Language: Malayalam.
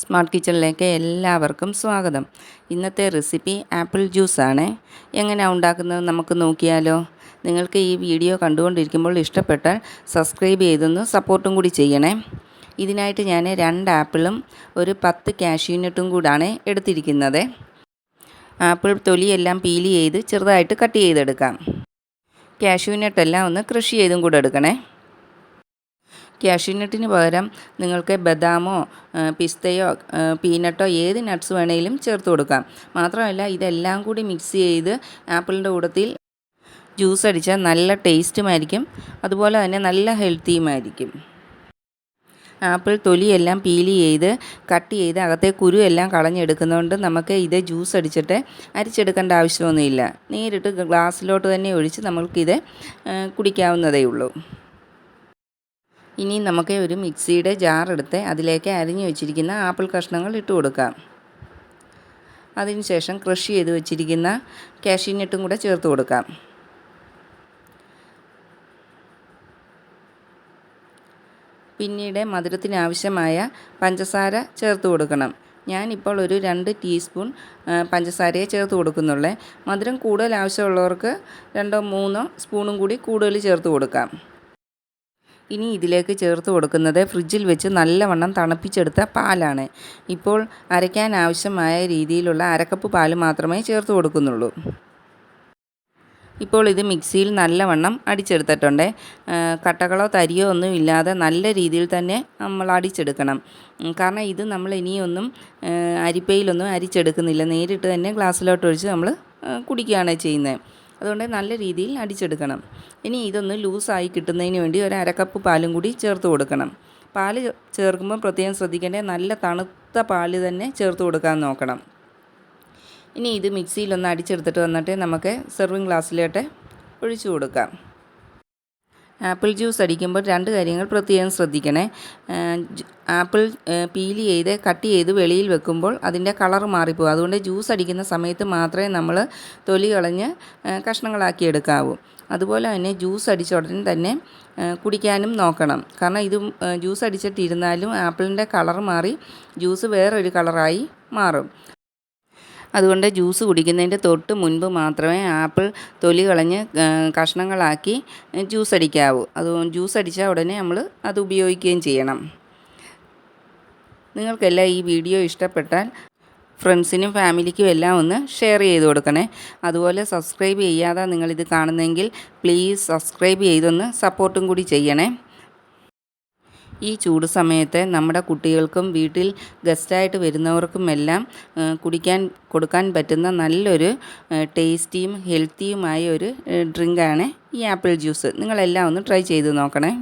സ്മാർട്ട് കിച്ചണിലേക്ക് എല്ലാവർക്കും സ്വാഗതം. ഇന്നത്തെ റെസിപ്പി ആപ്പിൾ ജ്യൂസാണ്. എങ്ങനെയാണ് ഉണ്ടാക്കുന്നത് നമുക്ക് നോക്കിയാലോ. നിങ്ങൾക്ക് ഈ വീഡിയോ കണ്ടുകൊണ്ടിരിക്കുമ്പോൾ ഇഷ്ടപ്പെട്ടാൽ സബ്സ്ക്രൈബ് ചെയ്തൊന്ന് സപ്പോർട്ടും കൂടി ചെയ്യണേ. ഇതിനായിട്ട് ഞാൻ രണ്ട് ആപ്പിളും ഒരു പത്ത് കാഷ്യൂനട്ടും കൂടാണ് എടുത്തിരിക്കുന്നത്. ആപ്പിൾ തൊലിയെല്ലാം പീൽ ചെയ്ത് ചെറുതായിട്ട് കട്ട് ചെയ്തെടുക്കാം. കാഷ്യൂനട്ടെല്ലാം ഒന്ന് കൃഷി ചെയ്തും കൂടെ എടുക്കണേ. കാഷ്യൂനട്ടിന് പകരം നിങ്ങൾക്ക് ബദാമോ പിസ്തയോ പീനട്ടോ ഏത് നട്ട്സ് വേണമെങ്കിലും ചേർത്ത് കൊടുക്കാം. മാത്രമല്ല ഇതെല്ലാം കൂടി മിക്സ് ചെയ്ത് ആപ്പിളിന്റെ കൂടത്തിൽ ജ്യൂസ് അടിച്ചാൽ നല്ല ടേസ്റ്റുമായിരിക്കും അതുപോലെ തന്നെ നല്ല ഹെൽത്തിയുമായിരിക്കും ആപ്പിൾ തൊലിയെല്ലാം പീൽ ചെയ്ത് കട്ട് ചെയ്ത് അകത്തെ കുരു എല്ലാം കളഞ്ഞെടുക്കുന്നതുകൊണ്ട് നമുക്ക് ഇത് ജ്യൂസ് അടിച്ചിട്ട് അരിച്ചെടുക്കേണ്ട ആവശ്യമൊന്നുമില്ല. നേരിട്ട് ഗ്ലാസ്സിലോട്ട് തന്നെ ഒഴിച്ച് നമ്മൾക്കിത് കുടിക്കാവുന്നതേ ഉള്ളൂ ഇനി നമുക്ക് ഒരു മിക്സിയുടെ ജാർ എടുത്ത് അതിലേക്ക് അരിഞ്ഞു വെച്ചിരിക്കുന്ന ആപ്പിൾ കഷ്ണങ്ങൾ ഇട്ട് കൊടുക്കാം. അതിനുശേഷം ക്രഷ് ചെയ്ത് വെച്ചിരിക്കുന്ന കാഷ്യൂനട്ടും കൂടെ ചേർത്ത് കൊടുക്കാം. പിന്നീട് മധുരത്തിന് ആവശ്യമായ പഞ്ചസാര ചേർത്ത് കൊടുക്കണം. ഞാനിപ്പോൾ ഒരു രണ്ട് ടീസ്പൂൺ പഞ്ചസാരയെ ചേർത്ത് കൊടുക്കുന്നുള്ളേ. മധുരം കൂടുതൽ ആവശ്യമുള്ളവർക്ക് രണ്ടോ മൂന്നോ സ്പൂണും കൂടി കൂടുതൽ ചേർത്ത് കൊടുക്കാം. ഇനി ഇതിലേക്ക് ചേർത്ത് കൊടുക്കുന്നത് ഫ്രിഡ്ജിൽ വെച്ച് നല്ലവണ്ണം തണുപ്പിച്ചെടുത്ത പാലാണ്. ഇപ്പോൾ അരയ്ക്കാൻ ആവശ്യമായ രീതിയിലുള്ള അരക്കപ്പ് പാൽ മാത്രമേ ചേർത്ത് കൊടുക്കുന്നുള്ളൂ. ഇപ്പോൾ ഇത് മിക്സിയിൽ നല്ലവണ്ണം അടിച്ചെടുത്തിട്ടുണ്ട്. കട്ടകളോ തരിയോ ഒന്നും ഇല്ലാതെ നല്ല രീതിയിൽ തന്നെ നമ്മൾ അടിച്ചെടുക്കണം. കാരണം ഇത് നമ്മൾ ഇനിയൊന്നും അരിപ്പയിലൊന്നും അരിച്ചെടുക്കുന്നില്ല. നേരിട്ട് തന്നെ ഗ്ലാസ്സിലോട്ട് ഒഴിച്ച് നമ്മൾ കുടിക്കുകയാണ് ചെയ്യുന്നത്. അതുകൊണ്ട് നല്ല രീതിയിൽ അടിച്ചെടുക്കണം. ഇനി ഇതൊന്ന് ലൂസായി കിട്ടുന്നതിന് വേണ്ടി ഒരു അരക്കപ്പ് പാലും കൂടി ചേർത്ത് കൊടുക്കണം. പാൽ ചേർക്കുമ്പോൾ പ്രത്യേകം ശ്രദ്ധിക്കേണ്ടത് നല്ല തണുത്ത പാൽ തന്നെ ചേർത്ത് കൊടുക്കാൻ നോക്കണം. ഇനി ഇത് മിക്സിയിലൊന്ന് അടിച്ചെടുത്തിട്ട് വന്നിട്ട് നമുക്ക് സെർവിങ് ഗ്ലാസ്സിലോട്ട് ഒഴിച്ചു കൊടുക്കാം. ആപ്പിൾ ജ്യൂസ് അടിക്കുമ്പോൾ രണ്ട് കാര്യങ്ങൾ പ്രത്യേകം ശ്രദ്ധിക്കണേ. ആപ്പിൾ പീൽ ചെയ്ത് കട്ട് ചെയ്ത് വെളിയിൽ വെക്കുമ്പോൾ അതിന്റെ കളർ മാറിപ്പോകും. അതുകൊണ്ട് ജ്യൂസ് അടിക്കുന്ന സമയത്ത് മാത്രമേ നമ്മൾ തൊലി കളഞ്ഞ് കഷ്ണങ്ങളാക്കി എടുക്കാവൂ. അതുപോലെ തന്നെ ജ്യൂസ് അടിച്ച ഉടനെ തന്നെ കുടിക്കാനും നോക്കണം. കാരണം ഇത് ജ്യൂസ് അടിച്ചിട്ടിരുന്നാലും ആപ്പിളിന്റെ കളർ മാറി ജ്യൂസ് വേറൊരു കളറായി മാറും. അതുകൊണ്ട് ജ്യൂസ് കുടിക്കുന്നതിന്റെ തൊട്ട് മുൻപ് മാത്രമേ ആപ്പിൾ തൊലി കളഞ്ഞ് കഷ്ണങ്ങളാക്കി ജ്യൂസ് അടിക്കാവൂ. അത് ജ്യൂസ് അടിച്ചാൽ ഉടനെ നമ്മൾ അത് ഉപയോഗിക്കുകയും ചെയ്യണം. നിങ്ങൾക്കെല്ലാം ഈ വീഡിയോ ഇഷ്ടപ്പെട്ടാൽ ഫ്രണ്ട്സിനും ഫാമിലിക്കും എല്ലാം ഒന്ന് ഷെയർ ചെയ്ത് കൊടുക്കണേ. അതുപോലെ സബ്സ്ക്രൈബ് ചെയ്യാതെ നിങ്ങളിത് കാണുന്നെങ്കിൽ പ്ലീസ് സബ്സ്ക്രൈബ് ചെയ്തൊന്ന് സപ്പോർട്ടും കൂടി ചെയ്യണേ. ഈ ചൂട് സമയത്ത് നമ്മുടെ കുട്ടികൾക്കും വീട്ടിൽ ഗസ്റ്റായിട്ട് വരുന്നവർക്കും എല്ലാം കുടിക്കാൻ കൊടുക്കാൻ പറ്റുന്ന നല്ലൊരു ടേസ്റ്റിയും ഹെൽത്തിയുമായ ഒരു ഡ്രിങ്കാണ് ഈ ആപ്പിൾ ജ്യൂസ്. നിങ്ങളെല്ലാം ഒന്ന് ട്രൈ ചെയ്ത് നോക്കണേ.